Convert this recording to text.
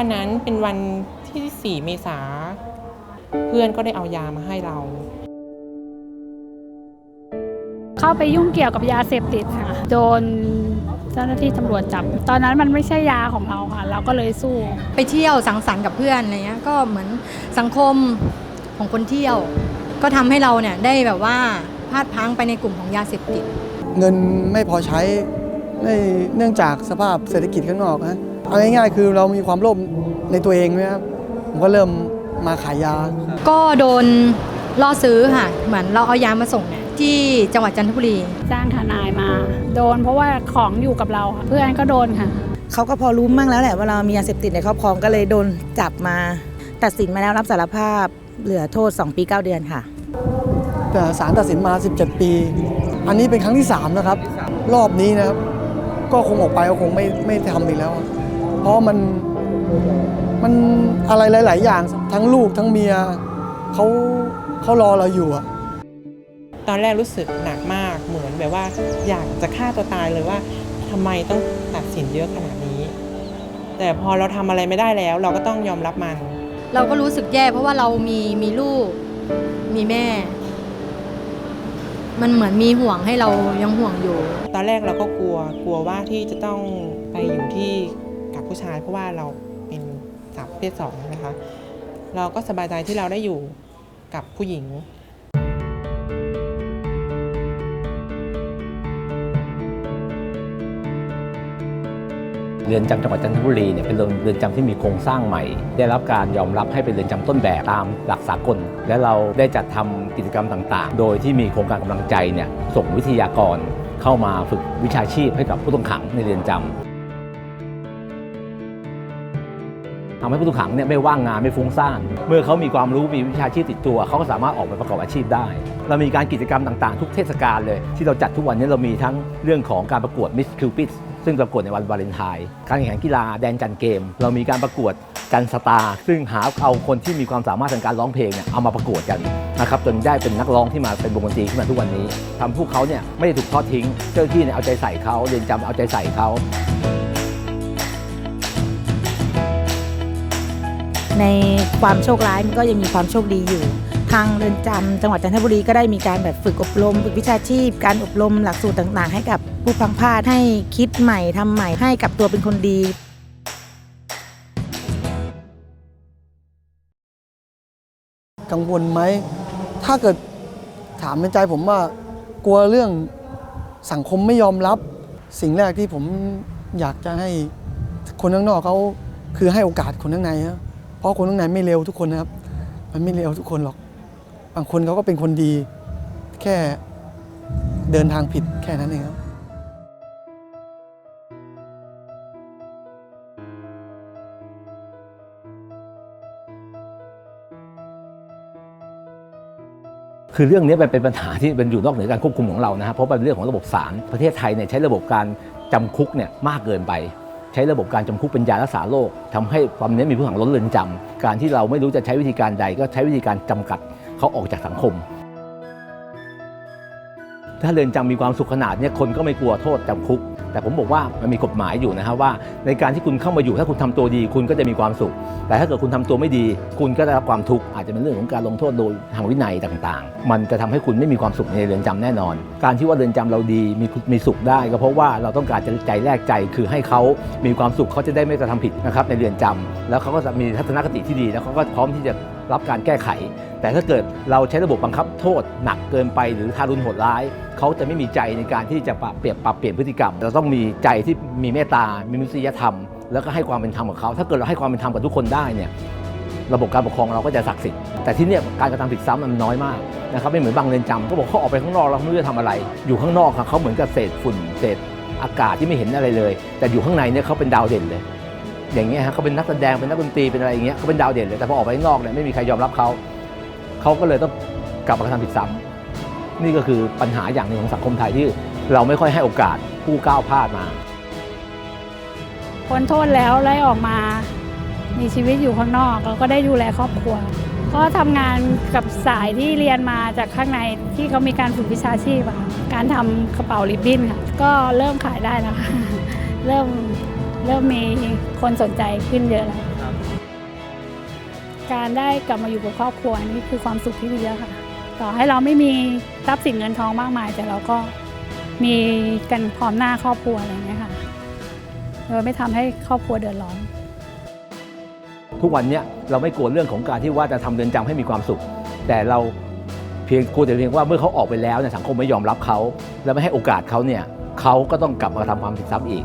วันนั้นเป็นวันที่ 4 เมษา เพื่อนก็ได้เอายามาให้เรา เข้าไปยุ่งเกี่ยวกับยาเสพติดค่ะ โดนเจ้าหน้าที่ตำรวจจับ ตอนนั้นมันไม่ใช่ยาของเราค่ะ เราก็เลยสู้ ไปเที่ยวสังสรรค์กับเพื่อนอะไรเงี้ย ก็เหมือนสังคมของคนเที่ยว ก็ทำให้เราเนี่ยได้แบบว่าพลาดพลังไปในกลุ่มของยาเสพติด เงินไม่พอใช้ในเนื่องจากสภาพเศรษฐกิจข้างนอกนะ เอาง่ายๆคือเรามีความโลภในตัวเองนะครับผมก็เริ่มมาขายยา ก็โดนล่อซื้อค่ะ เหมือนเราเอายามาส่งเนี่ยที่จังหวัดจันทบุรี จ้างทนายมา โดนเพราะว่าของอยู่กับเราค่ะเพื่อนก็โดนค่ะ เขาก็พอรู้มั่งแล้วแหละว่าเรามียาเสพติดในครอบครองก็เลยโดนจับมา ตัดสินมาแล้วรับสารภาพเหลือโทษ 2 ปี 9 เดือนค่ะ แต่ศาลตัดสินมา 17 ปี อันนี้เป็นครั้งที่ 3 นะครับ รอบนี้นะครับ ก็คงออกไปก็คงไม่ไม่ทำอีกแล้ว เพราะมันมันอะไรหลาย ๆ อย่างทั้งลูกทั้งเมียเขาเขารอเราอยู่อะตอนแรกรู้สึกหนักมากเหมือนแบบว่า อยากจะฆ่าตัวตายเลยว่าทำไมต้องตัดสินเยอะขนาดนี้ แต่พอเราทำอะไรไม่ได้แล้ว เราก็ต้องยอมรับมัน เราก็รู้สึกแย่เพราะว่าเรามีมีลูกมีแม่ มันเหมือนมีห่วงให้เรายังห่วงอยู่ ตอนแรกเราก็กลัวกลัวว่าที่จะต้องไปอยู่ที่กับ ผู้ชาย เพราะว่าเราเป็นสาวประเพศสองนะคะ เราก็สบายใจที่เราได้อยู่กับผู้หญิงเรือนจำจังหวัดจันทบุรีเนี่ยเป็นเรือนจำที่มีโครงสร้างใหม่ ได้รับการยอมรับให้เป็นเรือนจำต้นแบบตามหลักสากล และเราได้จัดทำกิจกรรมต่างๆ โดยที่มีโครงการกำลังใจเนี่ยส่งวิทยากรเข้ามาฝึกวิชาชีพให้กับผู้ต้องขังในเรือนจำ ทำให้ผู้ต้องขังเนี่ยไม่ว่างงานไม่ฟุ้งซ่านเมื่อเขามีความรู้มีวิชาชีพติดตัว เขาก็สามารถออกไปประกอบอาชีพได้ เรามีการกิจกรรมต่างๆ ทุกเทศกาลเลย ที่เราจัดทุกวันนี้เรามีทั้งเรื่องของการประกวด Miss Cupid ซึ่งประกวดในวันวาเลนไทน์การแข่งขันกีฬาแดนจันเกม เรามีการประกวดกันสตาร์ซึ่งหาเอาคนที่มีความสามารถทางการร้องเพลงเนี่ยเอามาประกวดกันนะครับจนได้เป็นนักร้องที่มาเป็นวงดนตรีขึ้นมาทุกวันนี้ทำให้พวกเขาเนี่ยไม่ได้ถูกทอดทิ้ง เจ้าหน้าที่เนี่ยเอาใจใส่เขาเรียนจำเอาใจใส่เขา ในความโชคร้ายมันก็ยังมีความโชคดีอยู่ ทางเรือนจำจังหวัดจันทบุรีก็ได้มีการแบบฝึกอบรมฝึกวิชาชีพ การอบรมหลักสูตรต่างๆ ให้กับผู้พังพาดให้คิดใหม่ทำใหม่ให้กับตัวเป็นคนดีกังวลไหม ถ้าเกิดถามในใจผมว่ากลัวเรื่องสังคมไม่ยอมรับ สิ่งแรกที่ผมอยากจะให้คนข้างนอกเขาคือให้โอกาสคนข้างในครับ ราะคนข้างในไม่เร็วทุกคนนะครับ มันไม่เร็วทุกคนหรอก บางคนเขาก็เป็นคนดี แค่เดินทางผิดแค่นั้นเองครับคือเรื่องนี้มันเป็นปัญหาที่เป็นอยู่นอกเหนือการควบคุมของเรานะครับเพราะเป็นเรื่องของระบบศาลประเทศไทยเนี่ยใช้ระบบการจำคุกเนี่ยมากเกินไป ใช้ระบบการจำคุกเป็นยารักษาโรคทำให้ความนี้มีผู้ต้องขังล้นเรือนจำการที่เราไม่รู้จะใช้วิธีการใด ก็ใช้วิธีการจำกัดเขาออกจากสังคม ถ้าเรือนจำมีความสุขขนาดนี้คนก็ไม่กลัวโทษจำคุก แต่ผมบอกว่ามันมีกฎหมายอยู่นะครับว่า ในการที่คุณเข้ามาอยู่ถ้าคุณทำตัวดี คุณก็จะมีความสุข แต่ถ้าเกิดคุณทำตัวไม่ดี คุณก็ได้รับความทุกข์อาจจะเป็นเรื่องของการลงโทษโดยทางวินัยต่างๆ มันจะทำให้คุณไม่มีความสุขในเรือนจำแน่นอน การที่ว่าเรือนจำเราดีมีมีสุขได้ ก็เพราะว่าเราต้องการจะใจแลกใจคือให้เขามีความสุขเขาจะได้ไม่กระทำผิดนะครับในเรือนจำแล้วเขาก็จะมีทัศนคติที่ดีแล้วเขาก็พร้อมที่จะ รับการแก้ไข แต่ถ้าเกิดเราใช้ระบบบังคับโทษหนักเกินไปหรือทารุณโหดร้าย เขาจะไม่มีใจในการที่จะปรับเปลี่ยนปรับเปลี่ยนพฤติกรรม เราต้องมีใจที่มีเมตตา มีมนุษยธรรม แล้วก็ให้ความเป็นธรรมกับเขา ถ้าเกิดเราให้ความเป็นธรรมกับทุกคนได้เนี่ยระบบการปกครองเราก็จะศักดิ์สิทธิ์แต่ที่นี่การกระทำผิดซ้ำมันน้อยมากนะครับไม่เหมือนบางเรือนจำก็บอกเขาออกไปข้างนอกแล้วเขาไม่รู้จะทำอะไร อยู่ข้างนอกเขาเหมือนกับเศษฝุ่นเศษอากาศที่ไม่เห็นอะไรเลย แต่อยู่ข้างในเนี่ยเขาเป็นดาวเด่นเลย อย่างเงี้ยฮะเขาเป็นนักแสดงเป็นนักดนตรีเป็นอะไรอย่างเงี้ยเขาเป็นดาวเด่นเลยแต่พอออกไปข้างนอกเนี่ยไม่มีใครยอมรับเขาเขาก็เลยต้องกลับมาทำผิดซ้ำนี่ก็คือปัญหาอย่างหนึ่งของสังคมไทยที่เราไม่ค่อยให้โอกาสผู้ก้าวพลาดมาพ้นโทษแล้วไล่ออกมา มีชีวิตอยู่ข้างนอกเราก็ได้ดูแลครอบครัว ก็ทำงานกับสายที่เรียนมาจากข้างในที่เขามีการฝึกวิชาชีพการทำกระเป๋าริบบิ้นค่ะ ก็เริ่มขายได้แล้วค่ะ เริ่ม เริ่มมีคนสนใจขึ้นเยอะแล้วการได้กลับมาอยู่กับครอบครัวนี่คือความสุขที่ดีแล้วค่ะ ต่อให้เราไม่มีทรัพย์สินเงินทองมากมาย แต่เราก็มีกันพร้อมหน้าครอบครัวอะไรอย่างเงี้ยค่ะโดยไม่ทำให้ครอบครัวเดือดร้อนทุกวันเนี้ยเราไม่กลัวเรื่องของการที่ว่าจะทำเรือนจำให้มีความสุข แต่เราเพียงกลัวแต่เพียงว่าเมื่อเขาออกไปแล้วเนี่ยสังคมไม่ยอมรับเขา และไม่ให้โอกาสเขาเนี่ยเขาก็ต้องกลับมาทำความผิดซ้ำอีก